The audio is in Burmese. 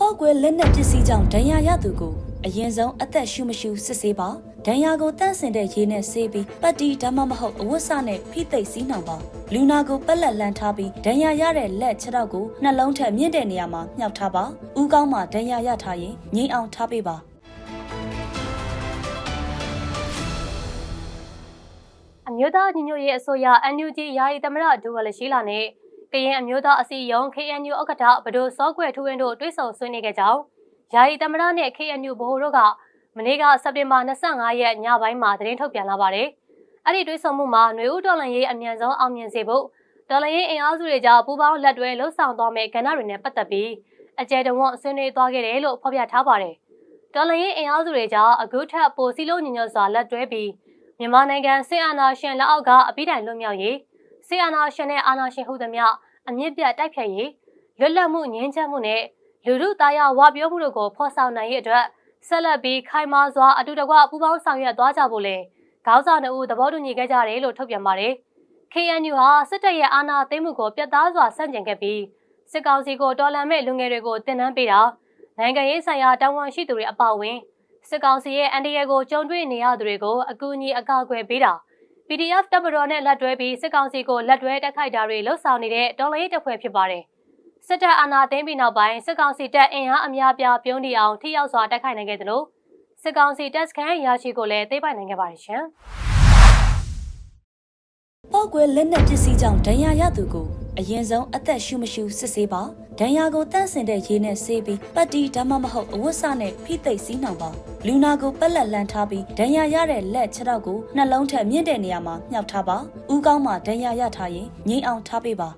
ပောက်ကွဲလက်နက်ပစ္စည်းကြောင့်ဒဏ်ရာရသူကိုအရင်ဆုံးအသက်ရှူမရှူစစ်ဆေးပါဒဏ်ရာကိုတန့်စင်တဲ့ရေနဲ့ဆေးပြီးပတ်တီဓမ္မမဟုတ်အဝတ်စနဲ့ဖိသိပ်စီးနှောင်ပါလူနာကိုပက်လက်လန်းထားပြီးဒဏ်ရာရတဲ့လက်ခြေထောက်ကိုနှလုံးထက်မြင့်တဲ့နေရာမှာမြှောက်ထားပါဥကောင်းမှာဒဏ်ရာရထားရင်ငိမ့်အောင်ထားပေးပါအမျိုးသားညီညွတ်ရေးအစိုးရ NUG ယာယီသမရဒူဝလရှိလာနဲ့ ကရင်အမျိုးသားအစည်းအရုံး KNU ဥက္ကဋ္ဌဘဒိုစောကွယ်ထူးဝင်းတို့တွဲဆောင်ဆွေးနွေးခဲ့ကြောင်းယာယီသမရနဲ့ KNU ဗဟိုတို့ကမနေ့ကစက်တင်ဘာ25ရက်ညပိုင်းမှာသတင်းထုတ်ပြန်လာပါတယ်။အဲ့ဒီတွဲဆောင်မှုမှာຫນွေဦးတော်လန်ရေးအမြန်ဆုံးအောင်မြင်စေဖို့တော်လန်ရေးအင်အားစုတွေကြားပူးပေါင်းလက်တွဲလှုပ်ဆောင်သွားမယ့်ကဏ္ဍတွေနဲ့ပတ်သက်ပြီးအကြံတော်ဝန်ဆွေးနွေးသွားခဲ့တယ်လို့ဖော်ပြထားပါတယ်။တော်လန်ရေးအင်အားစုတွေကြားအခုထပ်ပိုစီလုံးညညစွာလက်တွဲပြီးမြန်မာနိုင်ငံစစ်အာဏာရှင်လက်အောက်ကအပိတိုင်လွတ်မြောက်ရေး စစ်အာဏာရှင်နဲ့အာဏာရှင်ဟုသမျှအမြင့်ပြတ်တိုက်ဖြတ်ရေးလွတ်လပ်မှုငြိမ်းချမ်းမှုနဲ့လူထုသားရဝပြောမှုတို့ကိုဖော်ဆောင်နိုင်ရေးအတွက်ဆက်လက်ပြီးခိုင်မာစွာအတူတကွပူးပေါင်းဆောင်ရွက်သွားကြဖို့လဲခေါင်းဆောင်တို့သဘောတူညီခဲ့ကြတယ်လို့ထုတ်ပြန်ပါတယ်။ KNU ဟာစစ်တပ်ရဲ့အာဏာသိမ်းမှုကိုပြတ်သားစွာဆန့်ကျင်ခဲ့ပြီးစစ်ကောင်စီကိုတော်လှန်မဲ့လူငယ်တွေကိုတင်နန်းပေးတာနိုင်ငံရေးဆိုင်ရာတာဝန်ရှိသူတွေအပါအဝင်စစ်ကောင်စီရဲ့အန်ဒီရဲကိုကြုံတွေ့နေရသူတွေကိုအကူအညီအကာအကွယ်ပေးတာ PDF တပ်မတော်နဲ့လက်တွဲပြီးစစ်ကောင်စီကိုလက်တွဲတိုက်ခိုက်တာတွေလှုပ်ဆောင်နေတဲ့တော်လှန်ရေးတပ်ဖွဲ့ဖြစ်ပါတယ်။စစ်တပ်အာဏာသိမ်းပြီးနောက်ပိုင်းစစ်ကောင်စီတပ်အင်အားအများပြားပြုံးတီအောင်ထိရောက်စွာတိုက်ခိုက်နိုင်ခဲ့တယ်လို့စစ်ကောင်စီတပ်စခန်းရာရှိကိုလည်းသိမ်းပိုက်နိုင်ခဲ့ပါတယ်ရှင်။ပောက်ကွဲလက်နက်ပစ္စည်းကြောင့်ဒဏ်ရာရသူကိုအရင်ဆုံးအသက်ရှူမရှူစစ်ဆေးပါဒဏ်ရာကိုတန့်စင်တဲ့ရေနဲ့ဆေးပြီးပတ်တီဓမ္မမဟုတ်အဝတ်စနဲ့ဖိသိပ်စီးနှောင်ပါ လူနာကိုပက်လက်လန်းထားပြီးဒဏ်ရာရတဲ့လက်ခြေထောက်ကိုနှလုံးထက်မြင့်တဲ့နေရာမှာမြှောက်ထားပါဥကောင်းမှာဒဏ်ရာရထားရင်ငိမ့်အောင်ထားပေးပါ